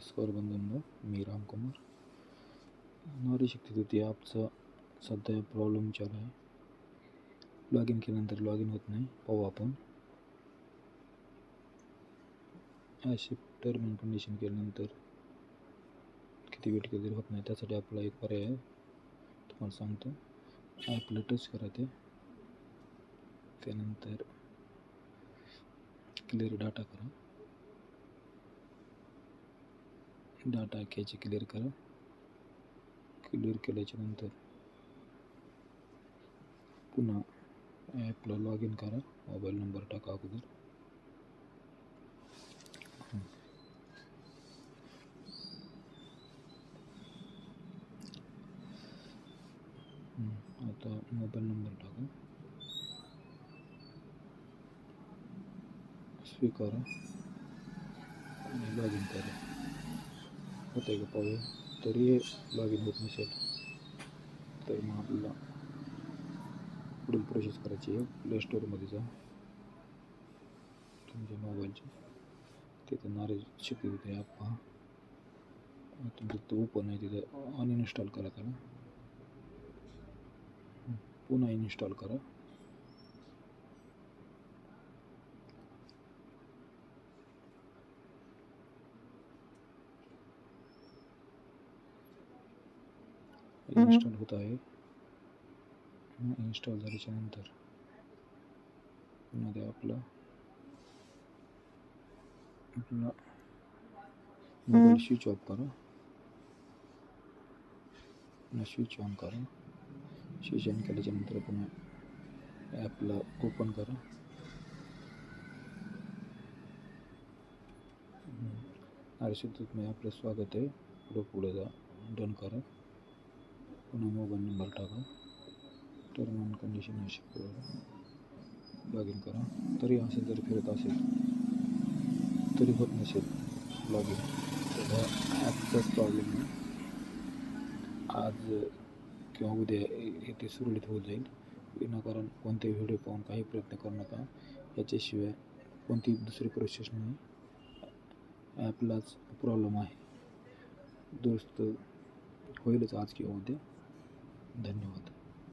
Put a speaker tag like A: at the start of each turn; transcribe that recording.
A: नमस्कार बंधूंनो मी रामकुमार. नारी शक्ती होती ॲपचा सध्या प्रॉब्लेम चालू आहे. लॉग इन केल्यानंतर लॉग इन होत नाही पाहू आपण. अशी टर्म अँड कंडिशन केल्यानंतर किती वेट केली होत नाही त्यासाठी आपला एक पर्याय आहे. तुम्हाला सांगतो ॲपला टच करा ते. त्यानंतर क्लिअर डाटा करा. डाटा घ्यायचे क्लिअर करा. क्लिअर केल्याच्यानंतर पुन्हा ॲपला लॉग इन करा. मोबाईल नंबर टाका अगोदर. आता मोबाईल नंबर टाका. स्वीकारा. आणि लॉग इन करा. होत आहे का पाहूया तरी लॉग होत नसेल तर मग आपल्याला पुढील प्रोसेस करायची आहे. प्ले स्टोअरमध्ये जा. तुमच्या मोबाईलचे. तिथं नारेज शिकली होते ॲप पहा तुमचं तो ओपन आहे तिथं. अनइन्स्टॉल करा त्याला. पुन्हा इन्स्टॉल करा. इन्स्टॉल होत आहे. इन्स्टॉल झाल्याच्यानंतर पुन्हा ते आपलं आपला मोबाईल स्विच ऑफ करा. पुन्हा स्विच ऑन करा. स्विच ऑन केल्याच्यानंतर पुन्हा ॲपला ओपन करा. आरशीतून मी आपलं स्वागत आहे. पुढं पुढे जा. डन करा. पुन्हा मोबाईल नंबर टाका. टर्म अँड कंडिशन अशी लॉग इन करा. तरी असेल जर फिरत असेल तरी होत नसेल लॉग इन तर ॲपचाच प्रॉब्लेम आहे. आज किंवा उद्या हे ते सुरळीत होत जाईल. विनाकारण कोणते व्हिडिओ पाहून काही प्रयत्न करू नका. याच्याशिवाय कोणती दुसरी प्रोसेस नाही. ॲपलाच प्रॉब्लेम आहे. दुरुस्त होईलच आज किंवा उद्या. धन्यवाद.